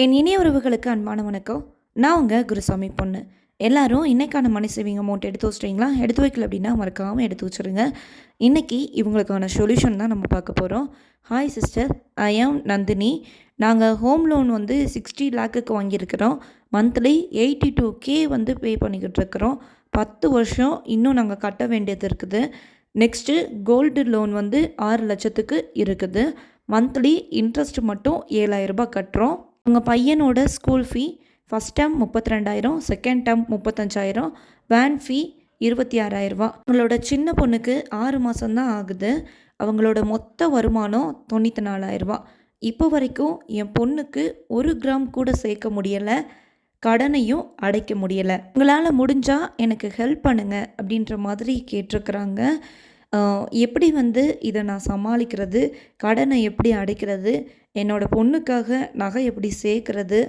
என் இனிய உறவுகளுக்கு அன்பான வணக்கம். நான் உங்கள் குருசாமி பொண்ணு. எல்லாரும் இன்றைக்கான மணி சேவிங் அமௌண்ட் எடுத்து வச்சிட்டிங்களா? எடுத்து வைக்கல அப்படின்னா மறக்காமல் எடுத்து வச்சுருங்க. இன்றைக்கி இவங்களுக்கான சொல்யூஷன் தான் நம்ம பார்க்க போகிறோம் hi sister I am Nandini. நாங்கள் ஹோம் லோன் வந்து சிக்ஸ்டி லேக்குக்கு வாங்கியிருக்கிறோம். மந்த்லி எயிட்டி டூ கே வந்து பே பண்ணிக்கிட்டு இருக்கிறோம். பத்து வருஷம் இன்னும் நாங்கள் கட்ட வேண்டியது இருக்குது. நெக்ஸ்ட்டு கோல்டு லோன் வந்து ஆறு லட்சத்துக்கு இருக்குது. மந்த்லி இன்ட்ரெஸ்ட் மட்டும் ஏழாயிரரூபா கட்டுறோம். உங்கள் பையனோட ஸ்கூல் ஃபீ ஃபஸ்ட் டேர்ம் முப்பத்தி ரெண்டாயிரம் செகண்ட் டேர்ம் முப்பத்தஞ்சாயிரம் வேன் ஃபீ இருபத்தி ஆறாயிரரூபா உங்களோட சின்ன பொண்ணுக்கு ஆறு மாதம்தான் ஆகுது. அவங்களோட மொத்த வருமானம் தொண்ணூற்றி நாலாயிரரூபா இப்போ வரைக்கும் என் பொண்ணுக்கு ஒரு கிராம் கூட சேர்க்க முடியலை. கடனையும் அடைக்க முடியலை. உங்களால் முடிஞ்சால் எனக்கு ஹெல்ப் பண்ணுங்க அப்படின்ற மாதிரி கேட்டிருக்கிறாங்க. எப்படி வந்து இதை நான் சமாளிக்கிறது? கடனை எப்படி அடைக்கிறது? என்னோடய பொண்ணுக்காக நகை எப்படி சேர்க்குறது?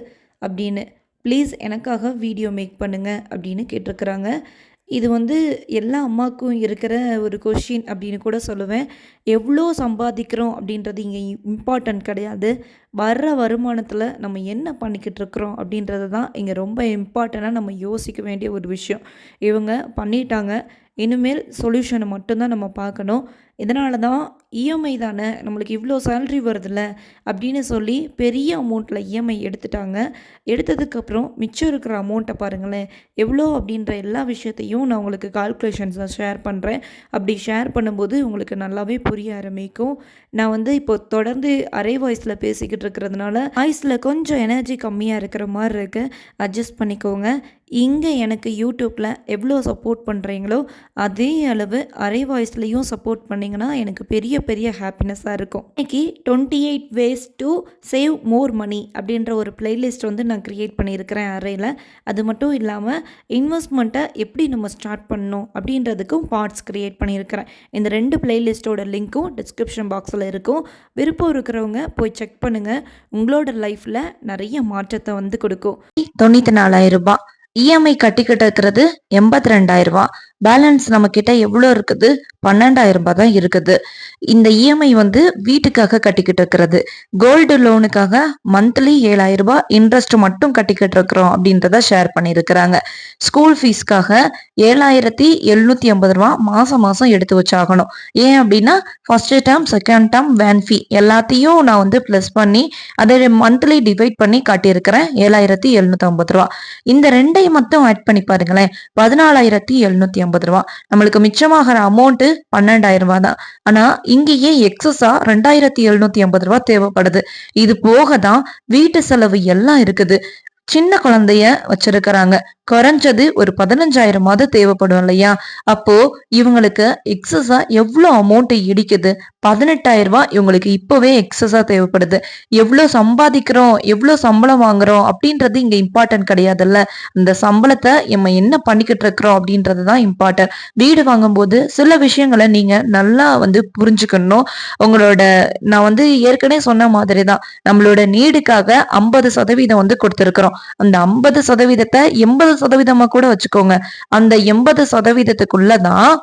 அப்படின்னு ப்ளீஸ் எனக்காக வீடியோ மேக் பண்ணுங்கள் அப்படின்னு கேட்டிருக்கிறாங்க. இது வந்து எல்லா அம்மாவுக்கும் இருக்கிற ஒரு கொஷின் அப்படின்னு கூட சொல்லுவேன். எவ்வளோ சம்பாதிக்கிறோம் அப்படின்றது இங்கே இம்பார்ட்டன்ட் கிடையாது. வர்ற வருமானத்தில் நம்ம என்ன பண்ணிக்கிட்டு இருக்கிறோம் அப்படின்றது தான் இங்கே ரொம்ப இம்பார்ட்டண்ட்டாக நம்ம யோசிக்க வேண்டிய ஒரு விஷயம். இவங்க பண்ணிட்டாங்க. இனிமேல் சொல்யூஷனை மட்டும்தான் நம்ம பார்க்கணும். இதனால தான் இஎம்ஐ தானே நம்மளுக்கு இவ்வளோ சேல்ரி வருதுல்ல அப்படின்னு சொல்லி பெரிய அமௌண்ட்டில் இஎம்ஐ எடுத்துட்டாங்க. எடுத்ததுக்கப்புறம் மிச்சம் இருக்கிற அமௌண்ட்டை பாருங்களேன் எவ்வளோ அப்படின்ற எல்லா விஷயத்தையும் நான் உங்களுக்கு கால்குலேஷன்ஸை ஷேர் பண்ணுறேன் அப்படி ஷேர் பண்ணும்போது உங்களுக்கு நல்லாவே புரிய ஆரம்பிக்கும். நான் வந்து இப்போ தொடர்ந்து அரை வாய்ஸில் பேசிக்கிட்டு இருக்கிறதுனால ஐஸில் கொஞ்சம் எனர்ஜி கம்மியாக இருக்கிற மாதிரி இருக்கு. அட்ஜஸ்ட் பண்ணிக்கோங்க. இங்கே எனக்கு யூடியூப்பில் எவ்வளோ சப்போர்ட் பண்ணுறீங்களோ அதே அளவு அரை வாய்ஸ்லேயும் சப்போர்ட் பண்ணிங்கன்னா எனக்கு பெரிய பெரிய ஹாப்பினஸ்ஸாக இருக்கும். இன்றைக்கி twenty eight ways to save more money அப்படின்ற ஒரு பிளேலிஸ்ட் வந்து நான் க்ரியேட் பண்ணியிருக்கிறேன் அறையில். அது மட்டும் இல்லாமல் இன்வெஸ்ட்மெண்ட்டை எப்படி நம்ம ஸ்டார்ட் பண்ணணும் அப்படின்றதுக்கும் பார்ட்ஸ் க்ரியேட் பண்ணியிருக்கிறேன். இந்த ரெண்டு பிளேலிஸ்ட்டோட லிங்க்கும் டிஸ்கிரிப்ஷன் பாக்ஸில் இருக்கும். விருப்பம் இருக்கிறவங்க போய் செக் பண்ணுங்கள் உங்களோட லைஃப்பில் நிறைய மாற்றத்தை வந்து கொடுக்கும். தொண்ணூற்றி நாலாயிரம் ரூபாய். இஎம்ஐ கட்டிக்கிட்டு இருக்கிறது எண்பத்தி ரெண்டாயிரம் ரூபாய். பேலன்ஸ் நம்ம கிட்ட எவ்வளோ இருக்குது? பன்னெண்டாயிரம் ரூபாய் தான் இருக்குது. இந்த இஎம்ஐ வந்து வீட்டுக்காக கட்டிக்கிட்டு இருக்கிறது. கோல்டு லோனுக்காக மந்த்லி ஏழாயிரம் ரூபாய் இன்ட்ரெஸ்ட் மட்டும் கட்டிக்கிட்டு இருக்கிறோம் அப்படின்றத ஷேர் பண்ணியிருக்கிறாங்க. ஸ்கூல் ஃபீஸ்க்காக ஏழாயிரத்தி எழுநூத்தி ஐம்பது ரூபா மாசம் மாசம் எடுத்து வச்சாகணும். ஏன் அப்படின்னா first term second term van fee எல்லாத்தையும் நான் வந்து ப்ளஸ் பண்ணி அதை மந்த்லி டிவைட் பண்ணி காட்டியிருக்கிறேன். ஏழாயிரத்தி எழுநூத்தி ஐம்பது ரூபா இந்த ரெண்டையும் மட்டும் ஆட் பண்ணி பாருங்களேன். பதினாலாயிரத்தி எழுநூத்தி ஐம்பது ரூபா நம்மளுக்கு மிச்சமாகிற அமௌண்ட் பன்னெண்டாயிரம் ரூபா தான். ஆனா இங்கேயே எக்ஸஸா ரெண்டாயிரத்தி எழுநூத்தி ஐம்பது ரூபா தேவைப்படுது. இது போக தான் வீட்டு செலவு எல்லாம் இருக்குது. சின்ன குழந்தைய வச்சிருக்கிறாங்க. குறைஞ்சது ஒரு பதினஞ்சாயிரமாவது தேவைப்படும் இல்லையா? அப்போ இவங்களுக்கு எக்ஸஸா எவ்வளோ அமௌண்ட் இடிக்குது? பதினெட்டாயிரம் ரூபாய் இவங்களுக்கு இப்பவே எக்ஸஸா தேவைப்படுது. எவ்வளோ சம்பாதிக்கிறோம்? எவ்வளோ சம்பளம் வாங்குறோம்? அப்படின்றது இங்க இம்பார்ட்டன்ட் கிடையாதுல்ல. இந்த சம்பளத்தை நம்ம என்ன பண்ணிக்கிட்டு இருக்கிறோம்? அப்படின்றது தான் இம்பார்ட்டன்ட் வீடு வாங்கும்போது சில விஷயங்களை நீங்க நல்லா வந்து புரிஞ்சுக்கணும். உங்களோட நான் வந்து ஏற்கனவே சொன்ன மாதிரி தான் நம்மளோட நீடுக்காக ஐம்பது சதவீதம் வந்து கொடுத்துருக்குறோம். அந்த ஐம்பது சதவீதத்தை எண்பது சதவீதமா கூட வச்சுக்கோங்க. அந்த எண்பது சதவீதத்துக்குள்ளதான்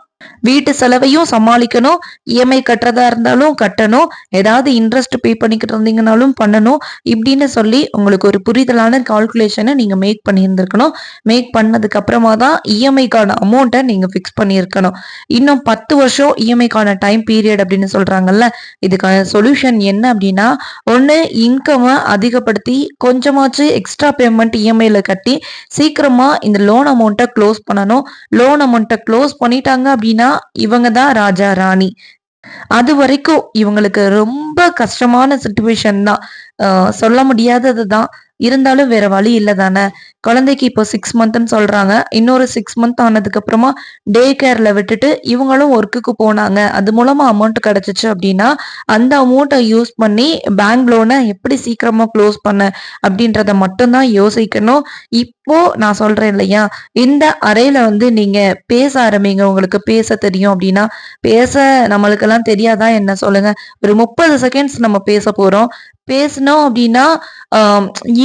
வீட்டு செலவையும் சமாளிக்கணும். இஎம்ஐ கட்டுறதா இருந்தாலும் கட்டணும். ஏதாவது இன்ட்ரெஸ்ட் பே பண்ணிக்கிட்டு இருந்தீங்கனாலும் பண்ணணும். இப்படின்னு சொல்லி உங்களுக்கு ஒரு புரிதலான கால்குலேஷனை நீங்கள் மேக் பண்ணியிருந்திருக்கணும். மேக் பண்ணதுக்கு அப்புறமா தான் இஎம்ஐக்கான அமௌண்ட்டை நீங்கள் ஃபிக்ஸ் பண்ணியிருக்கணும். இன்னும் பத்து வருஷம் இஎம்ஐக்கான டைம் பீரியட் அப்படின்னு சொல்கிறாங்கல்ல இதுக்கான சொல்யூஷன் என்ன அப்படின்னா ஒன்று இன்கமை அதிகப்படுத்தி கொஞ்சமாச்சு எக்ஸ்ட்ரா பேமெண்ட் இஎம்ஐயில் கட்டி சீக்கிரமாக இந்த லோன் அமௌண்ட்டை க்ளோஸ் பண்ணணும். லோன் அமௌண்ட்டை க்ளோஸ் பண்ணிட்டாங்க அப்படின்னா இவங்க தான் ராஜா ராணி. அது வரைக்கும் இவங்களுக்கு ரொம்ப கஷ்டமான சுச்சுவேஷன் தான். ஆஹ் சொல்ல முடியாதது தான் இருந்தாலும் வேற வழி இல்லை தானே. குழந்தைக்கு இப்போ சிக்ஸ் மந்த்னு சொல்றாங்க. இன்னொரு சிக்ஸ் மந்த் ஆனதுக்கு அப்புறமா டே கேர்ல விட்டுட்டு இவங்களும் ஒர்க்குக்கு போனாங்க. அது மூலமா அமௌண்ட் கிடைச்சிச்சு அப்படின்னா அந்த அமௌண்ட்டை யூஸ் பண்ணி பேங்க் லோனை எப்படி சீக்கிரமா க்ளோஸ் பண்ண அப்படின்றத மட்டும்தான் யோசிக்கணும். இப்போ நான் சொல்றேன் இல்லையா? இந்த அறையில வந்து நீங்க பேச ஆரம்பிங்க. உங்களுக்கு பேச தெரியும் அப்படின்னா பேச நம்மளுக்கெல்லாம் தெரியாதா என்ன சொல்லுங்க? ஒரு முப்பது செகண்ட்ஸ் நம்ம பேச போறோம். பேசணும் அப்படின்னா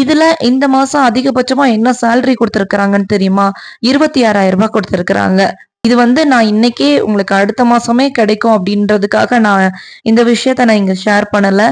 இதுல இந்த மாசம் அதிகபட்சமா என்ன சேலரி கொடுத்துருக்குறாங்கன்னு தெரியுமா இருபத்தி ஆறாயிரம் ரூபாய் கொடுத்துருக்குறாங்க இது வந்து நான் இன்னைக்கே உங்களுக்கு அடுத்த மாசமே கிடைக்கும் அப்படின்றதுக்காக நான் இந்த விஷயத்த நான் இங்க ஷேர் பண்ணல.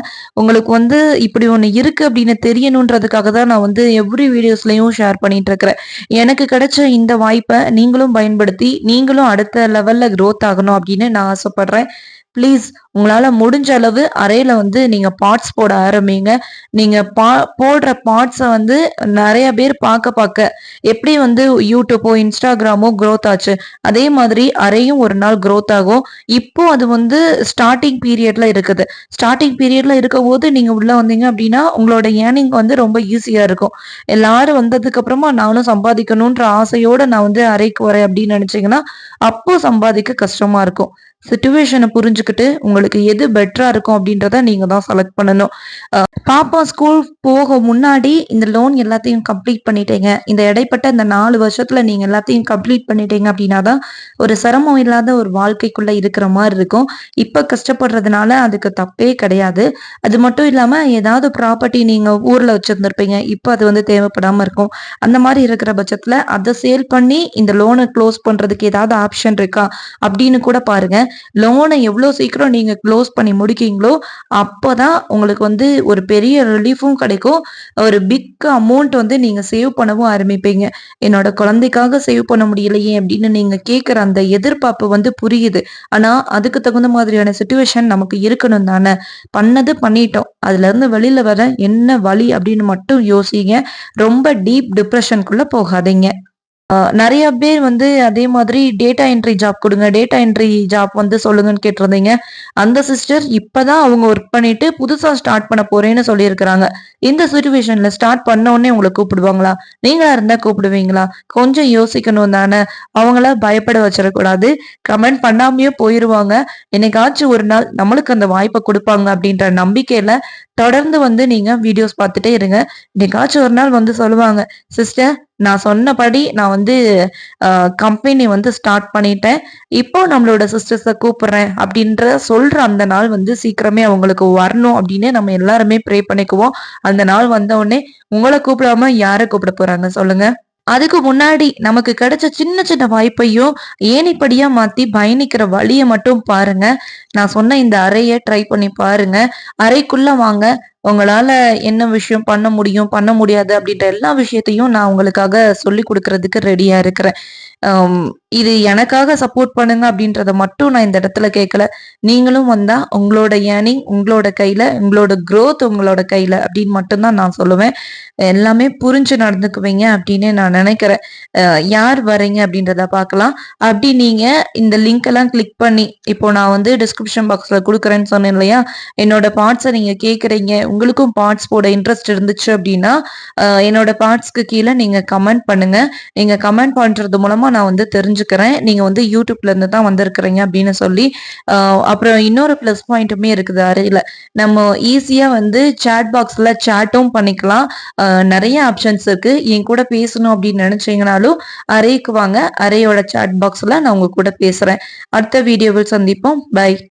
உங்களுக்கு வந்து இப்படி ஒண்ணு இருக்கு அப்படின்னு தெரியணுன்றதுக்காக தான் நான் வந்து எவ்ரி வீடியோஸ்லயும் ஷேர் பண்ணிட்டு இருக்கிறேன். எனக்கு கிடைச்ச இந்த வாய்ப்பை நீங்களும் பயன்படுத்தி, நீங்களும் அடுத்த லெவல்ல க்ரோத் ஆகணும் அப்படின்னு நான் ஆசைப்படுறேன். ப்ளீஸ் உங்களால முடிஞ்ச அளவு அறையில வந்து நீங்க பார்ட்ஸ் போட ஆரம்பிங்க. நீங்க பா போடுற பார்ட்ஸை வந்து நிறைய பேர் பார்க்க பார்க்க எப்படி வந்து யூடியூப்போ இன்ஸ்டாகிராமோ க்ரோத் ஆச்சு. அதே மாதிரி அறையும் ஒரு நாள் க்ரோத் ஆகும். இப்போ அது வந்து ஸ்டார்ட்டிங் பீரியட்ல இருக்குது. ஸ்டார்ட்டிங் பீரியட்ல இருக்கம்போது நீங்க உள்ள வந்தீங்க அப்படின்னா, உங்களோட ஏர்னிங் வந்து ரொம்ப ஈஸியா இருக்கும். எல்லாரும் வந்ததுக்கு அப்புறமா நானும் சம்பாதிக்கணுன்ற ஆசையோட நான் வந்து அறைக்கு வரேன் அப்படின்னு நெனச்சீங்கன்னா, அப்போ சம்பாதிக்க கஷ்டமா இருக்கும். சுச்சுவேஷனை புரிஞ்சுக்கிட்டு உங்களுக்கு எது பெட்டரா இருக்கும் அப்படின்றத நீங்க தான் செலக்ட் பண்ணணும். பாப்பா ஸ்கூல் போக முன்னாடி இந்த லோன் எல்லாத்தையும் கம்ப்ளீட் பண்ணிட்டீங்க. இந்த இடைப்பட்ட இந்த நாலு வருஷத்துல நீங்க எல்லாத்தையும் கம்ப்ளீட் பண்ணிட்டீங்க அப்படின்னா தான், ஒரு சிரமம் இல்லாத ஒரு வாழ்க்கைக்குள்ள இருக்கிற மாதிரி இருக்கும். இப்ப கஷ்டப்படுறதுனால அதுக்கு தப்பே கிடையாது. அது மட்டும் இல்லாம ஏதாவது ப்ராப்பர்ட்டி நீங்க ஊர்ல வச்சிருந்திருப்பீங்க. இப்போ அது வந்து தேவைப்படாம இருக்கும். அந்த மாதிரி இருக்கிற பட்சத்துல அதை சேல் பண்ணி இந்த லோனை க்ளோஸ் பண்றதுக்கு ஏதாவது ஆப்ஷன் இருக்கா? அப்படின்னு கூட பாருங்க. லோனை எவ்வளோ சீக்கிரம் நீங்கள் க்ளோஸ் பண்ணி முடிக்கீங்களோ அப்போ தான் உங்களுக்கு வந்து ஒரு பெரிய ரிலீஃபும் கிடைக்கும். ஒரு பிக் அமௌண்ட் வந்து நீங்கள் சேவ் பண்ணவும் ஆரம்பிப்பீங்க. என்னோட குழந்தைக்காக சேவ் பண்ண முடியலையே அப்படின்னு நீங்கள் கேட்குற அந்த எதிர்பார்ப்பு வந்து புரியுது. ஆனால் அதுக்கு தகுந்த மாதிரியான சுச்சுவேஷன் நமக்கு இருக்கணும் தானே! பண்ணது பண்ணிட்டோம். அதுலேருந்து வெளியில் வர என்ன வழி அப்படின்னு மட்டும் யோசிங்க. ரொம்ப டீப் டிப்ரெஷனுக்குள்ளே போகாதீங்க. நிறைய பேர் வந்து அதே மாதிரி டேட்டா என்ட்ரி ஜாப் கொடுங்க டேட்டா என்ட்ரி ஜாப் வந்து சொல்லுங்கன்னு கேட்டிருந்தீங்க. அந்த சிஸ்டர் இப்பதான் அவங்க ஒர்க் பண்ணிட்டு புதுசா ஸ்டார்ட் பண்ண போறேன்னு சொல்லியிருக்கிறாங்க. இந்த சுச்சுவேஷன்ல ஸ்டார்ட் பண்ண உடனே உங்களை கூப்பிடுவாங்களா? நீங்களா இருந்தா கூப்பிடுவீங்களா? கொஞ்சம் யோசிக்கணும் தானே! அவங்கள பயப்பட வச்சிடக்கூடாது. கமெண்ட் பண்ணாமயே போயிருவாங்க. என்னைக்காச்சும் ஒரு நாள் நம்மளுக்கு அந்த வாய்ப்பை கொடுப்பாங்க அப்படின்ற நம்பிக்கையில தொடர்ந்து வந்து நீங்க வீடியோஸ் பார்த்துட்டே இருங்க. என்னைக்காச்சும் ஒரு நாள் வந்து சொல்லுவாங்க, "சிஸ்டர் நான் சொன்னபடி நான் வந்து கம்பெனி வந்து ஸ்டார்ட் பண்ணிட்டேன். இப்போ நம்மளோட சிஸ்டர்ஸை கூப்பிடுறேன்." அப்படின்ற சொல்ற அந்த நாள் வந்து சீக்கிரமே அவங்களுக்கு வரணும் அப்படின்னு நம்ம எல்லாருமே ப்ரே பண்ணிக்குவோம். அந்த நாள் வந்த உடனே கூப்பிடாம யாரை கூப்பிட போறாங்க சொல்லுங்க? அதுக்கு முன்னாடி நமக்கு கிடைச்ச சின்ன சின்ன வாய்ப்பையும் ஏனிப்படியா மாத்தி பயணிக்கிற வழியை மட்டும் பாருங்க. நான் சொன்ன இந்த அறைய ட்ரை பண்ணி பாருங்க. அறைக்குள்ள வாங்க. உங்களால என்ன விஷயம் பண்ண முடியும், பண்ண முடியாது அப்படின்ற எல்லா விஷயத்தையும் நான் உங்களுக்காக சொல்லிக் கொடுக்கறதுக்கு ரெடியா இருக்கிறேன். இது எனக்காக சப்போர்ட் பண்ணுங்க அப்படின்றத மட்டும் நான் இந்த இடத்துல கேட்கல. நீங்களும் வந்தா உங்களோட ஏர்னிங் உங்களோட கையில, உங்களோட க்ரோத் உங்களோட கையில அப்படின்னு மட்டும்தான் நான் சொல்லுவேன். எல்லாமே புரிஞ்சு நடந்துக்குவீங்க அப்படின்னு நான் நினைக்கிறேன். யார் வரீங்க அப்படின்றத பார்க்கலாம். அப்படி நீங்க இந்த லிங்க் எல்லாம் கிளிக் பண்ணி இப்போ நான் வந்து டிஸ்கிரிப்ஷன் பாக்ஸ்ல கொடுக்குறேன்னு சொன்னேன் இல்லையா? என்னோட பார்ட்ஸை நீங்க கேட்குறீங்க. உங்களுக்கும் பார்ட்ஸ் போட இன்ட்ரெஸ்ட் இருந்துச்சு அப்படின்னா, என்னோட பார்ட்ஸ்க்கு கீழே நீங்க கமெண்ட் பண்ணுங்க. நீங்க கமெண்ட் பண்றது மூலமா நான் வந்து தெரிஞ்சுக்கிறேன். நீங்க வந்து YouTubeல இருந்து தான் வந்திருக்கிறீங்க அப்படின்னு சொல்லி. அப்புறம் இன்னொரு பிளஸ் பாயிண்ட்டுமே இருக்குது அறையில. நம்ம ஈஸியா வந்து சாட் பாக்ஸ்ல சாட்டும் பண்ணிக்கலாம். நிறைய ஆப்ஷன்ஸ் இருக்கு. என் கூட பேசணும் அப்படின்னு நினைச்சீங்கனாலும் அறைக்கு வாங்க. அறையோட சாட் பாக்ஸ்ல நான் உங்க கூட பேசுறேன். அடுத்த வீடியோவில் சந்திப்போம். பை.